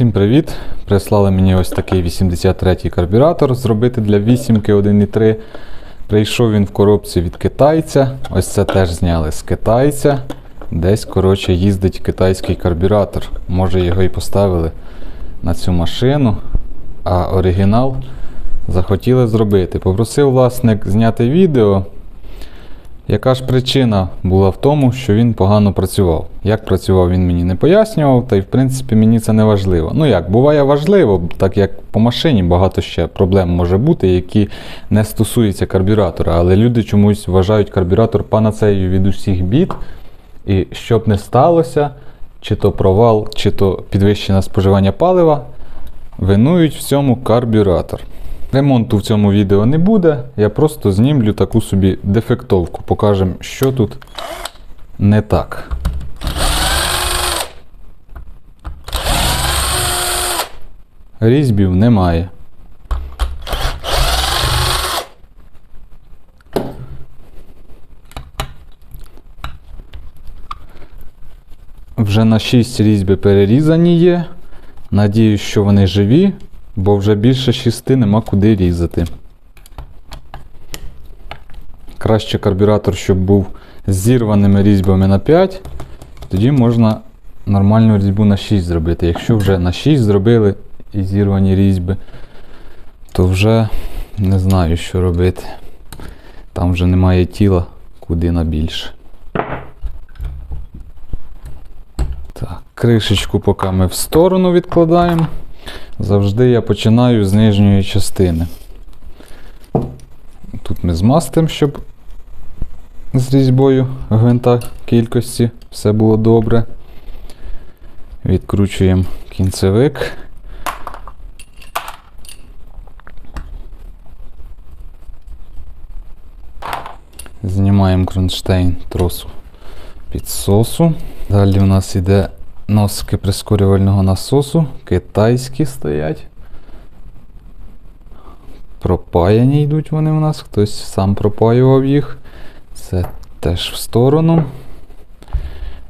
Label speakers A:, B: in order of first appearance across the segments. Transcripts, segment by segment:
A: Всім привіт! Прислали мені ось такий 83-й карбюратор зробити для 8-ки 1.3. Прийшов він в коробці від китайця. Ось це теж зняли з китайця. Десь, коротше, їздить китайський карбюратор. Може його і поставили на цю машину, а оригінал захотіли зробити. Попросив власник зняти відео. Яка ж причина була в тому, що він погано працював? Як працював, він мені не пояснював, та й в принципі мені це не важливо. Ну як, буває важливо, так як по машині багато ще проблем може бути, які не стосуються карбюратора, але люди чомусь вважають карбюратор панацеєю від усіх бід. І щоб не сталося, чи то провал, чи то підвищене споживання палива, винують в цьому карбюратор. Ремонту в цьому відео не буде, я просто знімлю таку собі дефектовку, покажемо, що тут не так. Різьбів немає. Вже на 6 різьби перерізані є. Надіюсь, що вони живі, бо вже більше 6 нема куди різати. Краще карбюратор, щоб був з зірваними різьбами на 5, тоді можна нормальну різьбу на 6 зробити. Якщо вже на 6 зробили і зірвані різьби, то вже не знаю, що робити. Там вже немає тіла, куди на більше. Так, кришечку поки ми в сторону відкладаємо. Завжди я починаю з нижньої частини. Тут ми змастимо, щоб з різьбою гвинта кількості все було добре. Відкручуємо кінцевик. Знімаємо кронштейн тросу підсосу. Далі у нас йде носки прискорювального насосу. Китайські стоять. Пропаяні йдуть вони у нас. Хтось сам пропаював їх. Це теж в сторону.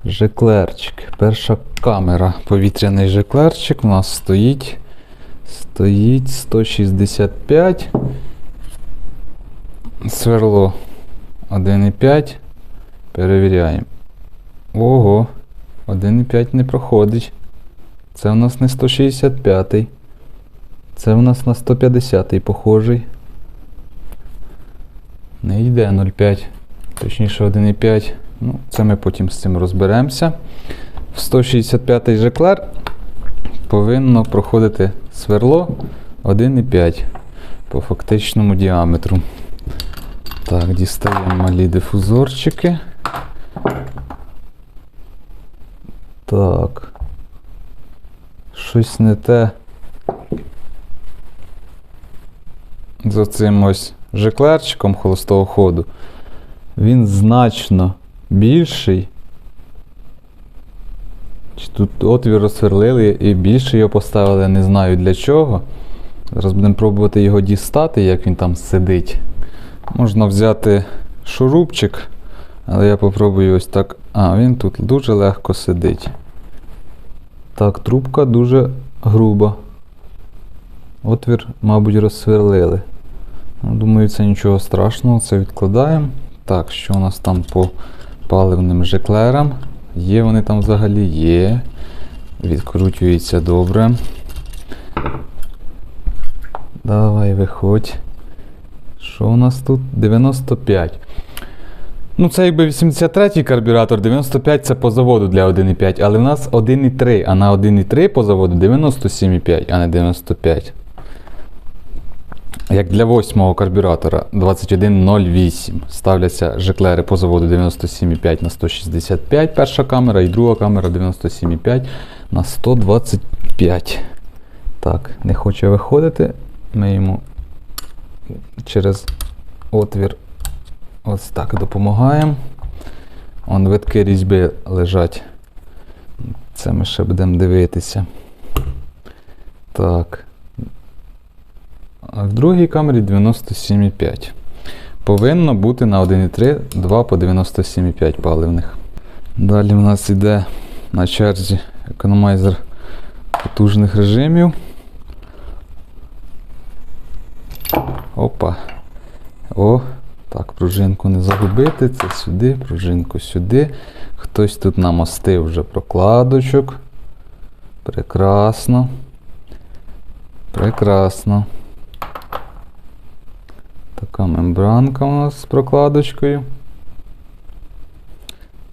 A: Жеклерчик. Перша камера. Повітряний жеклерчик у нас стоїть. Стоїть 165. Сверло 1,5. Перевіряємо. Ого, 1,5 не проходить. Це у нас не 165. Це у нас на 150 похожий. Не йде 0,5. Точніше 1,5. Ну, це ми потім з цим розберемося. В 165 жеклер повинно проходити сверло 1,5 по фактичному діаметру. Так, дістаємо малі дифузорчики. Так. Щось не те. З оцим ось жеклерчиком холостого ходу. Він значно більший. Чи тут отвір розсверлили і більше його поставили, не знаю для чого. Зараз будемо пробувати його дістати, як він там сидить. Можна взяти шурупчик, але я попробую ось так. А, він тут дуже легко сидить. Так, трубка дуже груба. Отвір, мабуть, розсверлили. Ну, Думаю, це нічого страшного, це відкладаємо. Так, що у нас там по паливним жеклерам? Є вони там взагалі є. Відкручується добре. Давай, виходь. Що у нас тут? 95. Ну, це якби 83-й карбюратор, 95 це по заводу для 1,5, але в нас 1,3, а на 1,3 по заводу 97,5, а не 95. Як для 8-го карбюратора 2108 ставляться жеклери по заводу 97,5 на 165 перша камера і друга камера 97,5 на 125. Так, не хоче виходити. Ми йому через отвір ось так допомагаємо. Вон витки різьби лежать. Це ми ще будемо дивитися. Так. А в другій камері 97,5. Повинно бути на 1,3 2 по 97,5 паливних. Далі в нас йде на черзі економайзер потужних режимів. Опа. О, так, пружинку не загубити. Це сюди, пружинку сюди. Хтось тут намостив вже прокладочок. Прекрасно. Прекрасно. Така мембранка у нас з прокладочкою.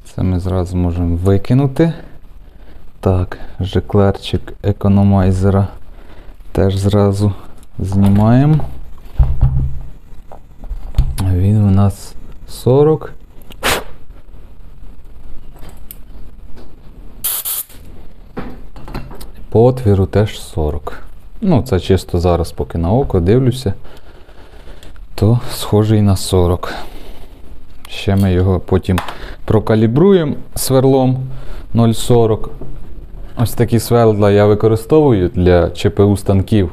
A: Це ми зразу можемо викинути. Так, жеклерчик економайзера теж зразу знімаємо. Він у нас 40. По отвіру теж 40. Ну, це чисто зараз, поки на око дивлюся, то схожий на 40. Ще ми його потім прокалібруємо сверлом 0,40. Ось такі сверла я використовую для ЧПУ станків.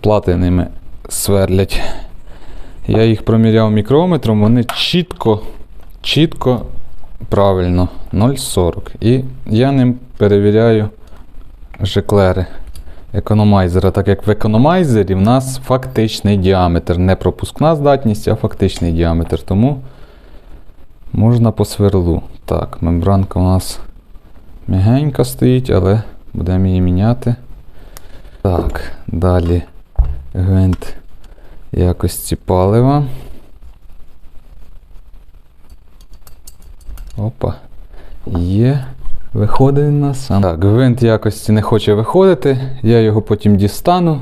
A: Плати ними сверлять. Я їх проміряв мікрометром, вони чітко, чітко, правильно 0,40. І я ним перевіряю жеклери економайзера, так як в економайзері в нас фактичний діаметр. Не пропускна здатність, а фактичний діаметр. Тому можна по сверлу. Так, мембранка у нас м'ягенька стоїть, але будемо її міняти. Так, далі гвинт якості палива. Опа. Є. Виходить у нас. А, Так, гвинт якості не хоче виходити. Я його потім дістану.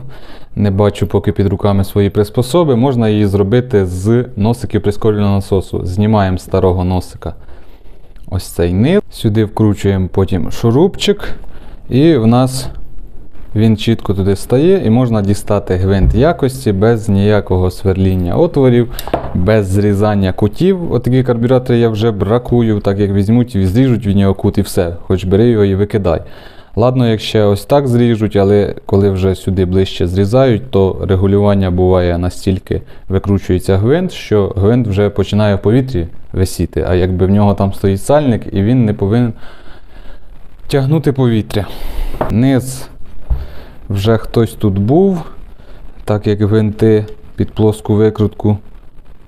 A: Не бачу поки під руками свої приспособи. Можна її зробити з носиків прискорювального насосу. Знімаємо старого носика. Ось цей нил. Сюди вкручуємо потім шурупчик. І в нас він чітко туди стає, і можна дістати гвинт якості без ніякого сверління отворів, без зрізання кутів. Отакі карбюратори я вже бракую, так як візьмуть і зріжуть від нього кут і все. Хоч бери його і викидай. Ладно, як ще ось так зріжуть, але коли вже сюди ближче зрізають, то регулювання буває настільки викручується гвинт, що гвинт вже починає в повітрі висіти. А якби в нього там стоїть сальник, і він не повинен тягнути повітря. Низ вже хтось тут був, так як гвинти під плоску викрутку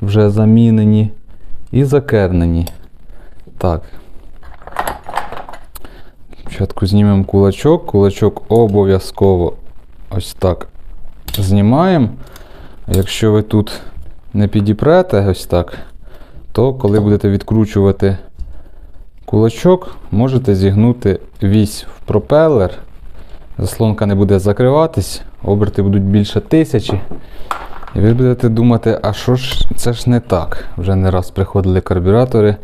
A: вже замінені і закернені. Так. Спочатку знімемо кулачок. Кулачок обов'язково ось так знімаємо. Якщо ви тут не підіпрете ось так, то коли будете відкручувати кулачок, можете зігнути вісь в пропелер. Заслонка не буде закриватись, оберти будуть більше тисячі. І ви будете думати, а що ж це ж не так? Вже не раз приходили карбюратори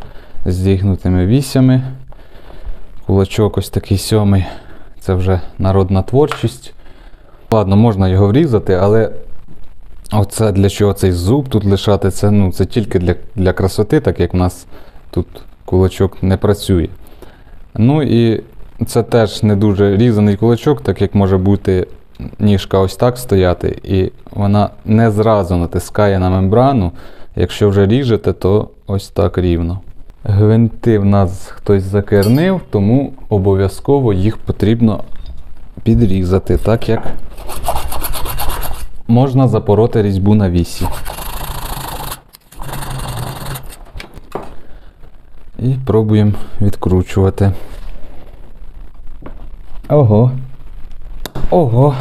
A: з зігнутими вісями. Кулачок ось такий сьомий. Це вже народна творчість. Ладно, можна його врізати, але оце для чого цей зуб тут лишати, це, ну, це тільки для, для красоти, так як в нас тут кулачок не працює. Ну і це теж не дуже різаний кулачок, так як може бути ніжка ось так стояти, і вона не зразу натискає на мембрану. Якщо вже ріжете, то ось так рівно. Гвинти в нас хтось закернив, тому обов'язково їх потрібно підрізати, так як можна запороти різьбу на вісі. І пробуємо відкручувати. Ого. Ого.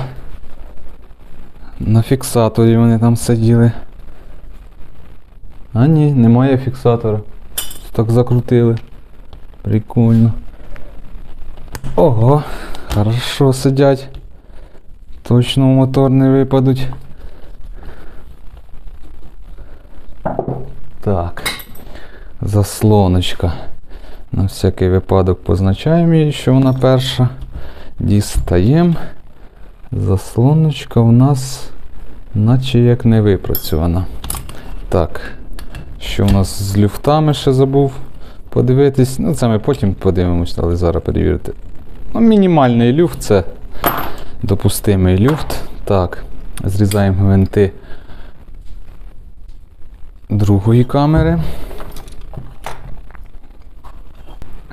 A: На фіксаторі вони там сиділи. А ні, немає фіксатора. Так закрутили. Прикольно. Ого, хорошо сидять. Точно в мотор не випадуть. Так. Заслоночка. На всякий випадок позначаємо її, що вона перша. Дістаємо. Заслоночка у нас наче як не випрацьована. Так, що у нас з люфтами ще забув подивитись. Ну, це ми потім подивимось, але зараз перевірити. Ну, мінімальний люфт це допустимий люфт. Так, зрізаємо гвинти другої камери.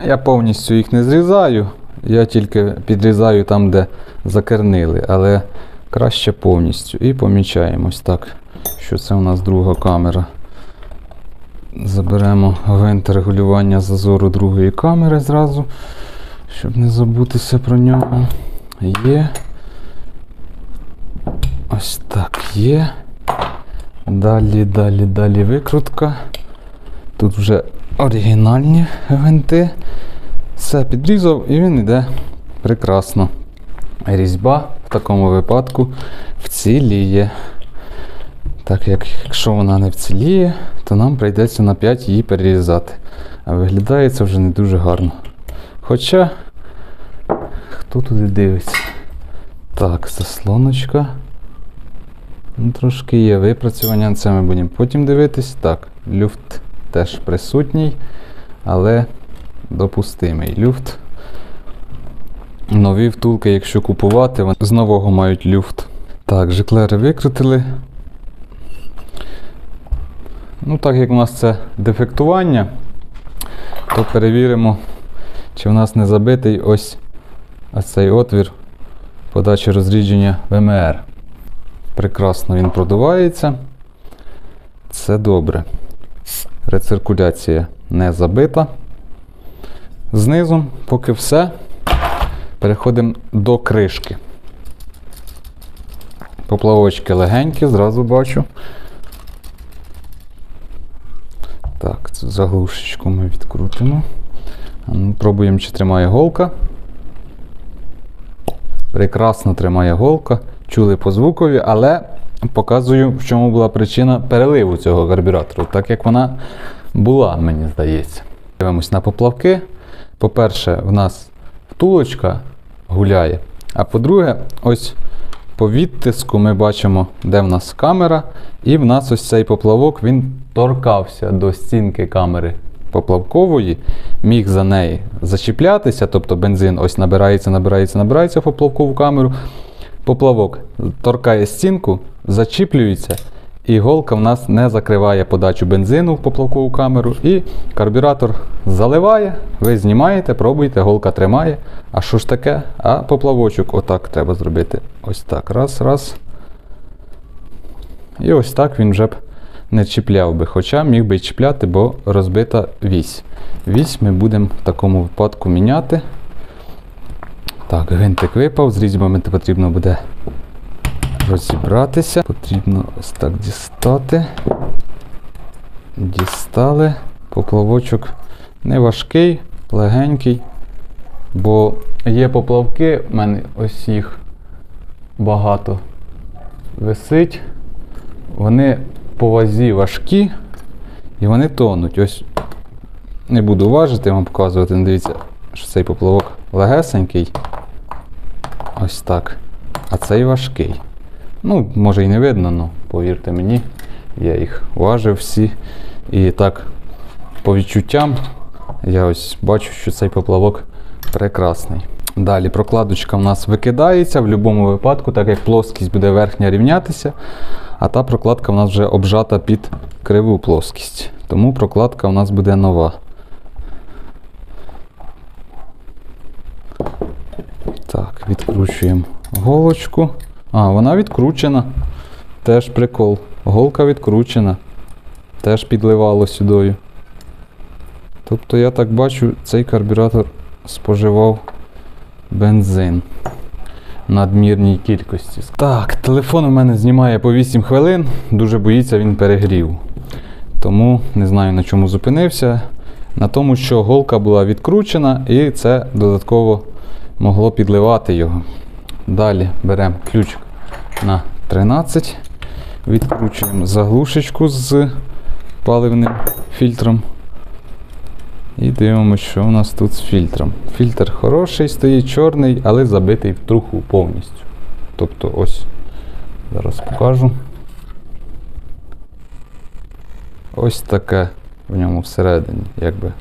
A: Я повністю їх не зрізаю. Я тільки підрізаю там, де закернили, але краще повністю. І помічаємо ось так, що це у нас друга камера. Заберемо гвинт регулювання зазору другої камери зразу, щоб не забутися про нього. Є. Ось так є. Далі, далі, далі викрутка. Тут вже оригінальні гвинти. Все підрізав і він йде прекрасно. Різьба в такому випадку вціліє. Так як якщо вона не вціліє, то нам прийдеться на 5 її перерізати. А виглядає це вже не дуже гарно. Хоча, хто туди дивиться? Так, заслоночка. Ну, трошки є випрацювання, це ми будемо потім дивитись. Так, люфт теж присутній, але допустимий люфт. Нові втулки, якщо купувати, вони з нового мають люфт. Так, жиклери викрутили. Ну, так як у нас це дефектування, то перевіримо, чи в нас не забитий ось, цей отвір подачі розрідження ВМР. Прекрасно він продувається. Це добре. Рециркуляція не забита. Знизу, поки все, переходимо до кришки. Поплавочки легенькі, зразу бачу. Так, цю заглушечку ми відкрутимо. Ну, Пробуємо, чи тримає голка. Прекрасно тримає голка. Чули по звукові, але показую, в чому була причина переливу цього карбюратору, так як вона була, мені здається. Дивимось на поплавки. По-перше, в нас втулочка гуляє. А по-друге, ось по відтиску ми бачимо, де в нас камера, і в нас ось цей поплавок він торкався до стінки камери поплавкової, міг за неї зачіплятися, тобто бензин ось набирається, набирається, набирається в поплавкову камеру. Поплавок торкає стінку, зачіплюється, і голка в нас не закриває подачу бензину в поплавкову камеру. І карбюратор заливає, ви знімаєте, пробуєте, голка тримає. А що ж таке? А поплавочок отак треба зробити. Ось так. Раз, раз. І ось так він вже б не чіпляв би. Хоча міг би чіпляти, бо розбита вісь. Вісь ми будемо в такому випадку міняти. Так, гвинтик випав, з різьбами потрібно буде розібратися. Потрібно ось так дістати. Дістали. Поплавочок не важкий, легенький. Бо є поплавки, в мене ось їх багато висить. Вони по вазі важкі і вони тонуть. Ось не буду важити, вам показувати. Не дивіться, що цей поплавок легесенький. Ось так. А цей важкий. Ну, може і не видно, але повірте мені, я їх важив всі. І так, по відчуттям, я ось бачу, що цей поплавок прекрасний. Далі прокладочка в нас викидається в будь-якому випадку, так як плоскість буде верхня рівнятися, а та прокладка в нас вже обжата під криву плоскість. Тому прокладка у нас буде нова. Так, відкручуємо голочку. А, вона відкручена. Теж прикол. Голка відкручена. Теж підливало сюдою. Тобто, я так бачу, цей карбюратор споживав бензин надмірній кількості. Так, телефон у мене знімає по 8 хвилин, дуже боїться він перегрів. Тому не знаю на чому зупинився. На тому, що голка була відкручена, і це додатково могло підливати його. Далі беремо ключ на 13, відкручуємо заглушечку з паливним фільтром. І дивимося, що у нас тут з фільтром. Фільтр хороший, стоїть чорний, але забитий в труху повністю. Тобто ось, зараз покажу. Ось таке в ньому всередині, якби.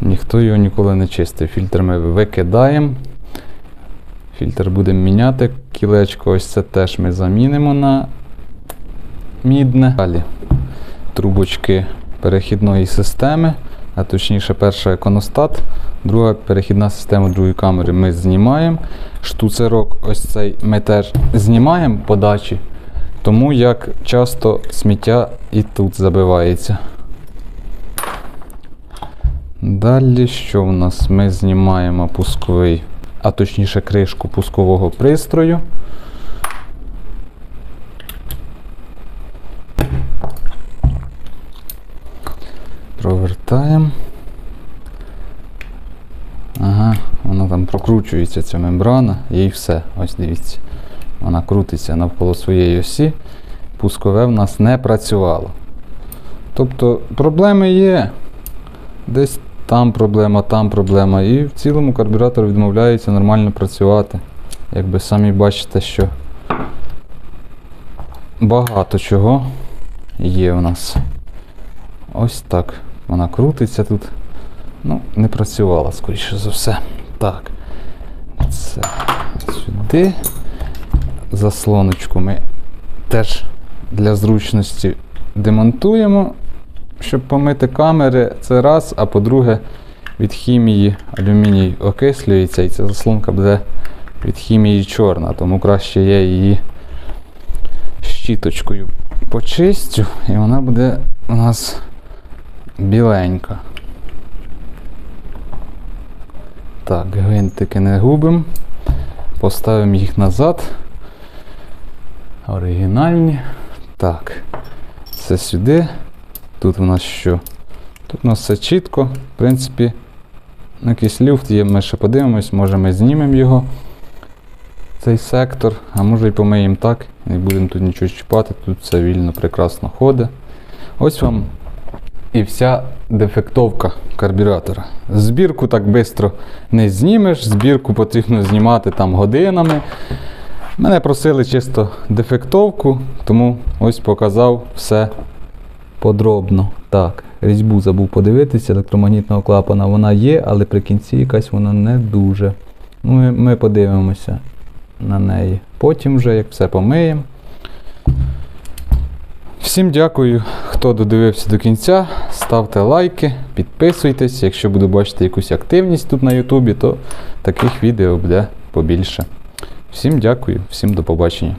A: Ніхто його ніколи не чистив. Фільтр ми викидаємо. Фільтр будемо міняти. Кілечко, ось це теж ми замінимо на мідне. Далі трубочки перехідної системи. а точніше, перша еконостат, друга перехідна система другої камери ми знімаємо. Штуцерок ось цей ми теж знімаємо подачі, тому як часто сміття і тут забивається. Далі що в нас? Ми знімаємо пусковий, а точніше кришку пускового пристрою. Провертаємо. Ага, вона там прокручується ця мембрана і все. Ось дивіться. Вона крутиться навколо своєї осі. Пускове в нас не працювало. Тобто проблеми є. Десь там проблема, там проблема. І в цілому карбюратор відмовляється нормально працювати. Якби самі бачите, що багато чого є у нас. Ось так. Вона крутиться тут. Ну, не працювала, скоріше за все. Так. Це сюди. Заслоночку ми теж для зручності демонтуємо, щоб помити камери. Це раз, а по-друге, від хімії алюміній окислюється і ця заслонка буде від хімії чорна, тому краще я її щіточкою почистю, і вона буде у нас біленька. Так, гвинтики не губимо. Поставимо їх назад. Оригінальні. Так. Це сюди. Тут у нас що? Тут у нас все чітко. В принципі, якийсь люфт є, ми ще подивимось, може ми знімемо його. Цей сектор, а може і помиємо так, не будемо тут нічого чіпати, тут все вільно, прекрасно ходить. Ось вам і вся дефектовка карбюратора. Збірку так швидко не знімеш, збірку потрібно знімати там годинами. Мене просили чисто дефектовку, тому ось показав все подробно. Так, різьбу забув подивитися, електромагнітного клапана вона є, але при кінці якась вона не дуже. Ну, Ми, ми подивимося на неї. Потім вже, як все помиємо. Всім дякую, хто додивився до кінця. Ставте лайки, підписуйтесь. Якщо буду бачити якусь активність тут на Ютубі, то таких відео буде побільше. Всім дякую, всім до побачення.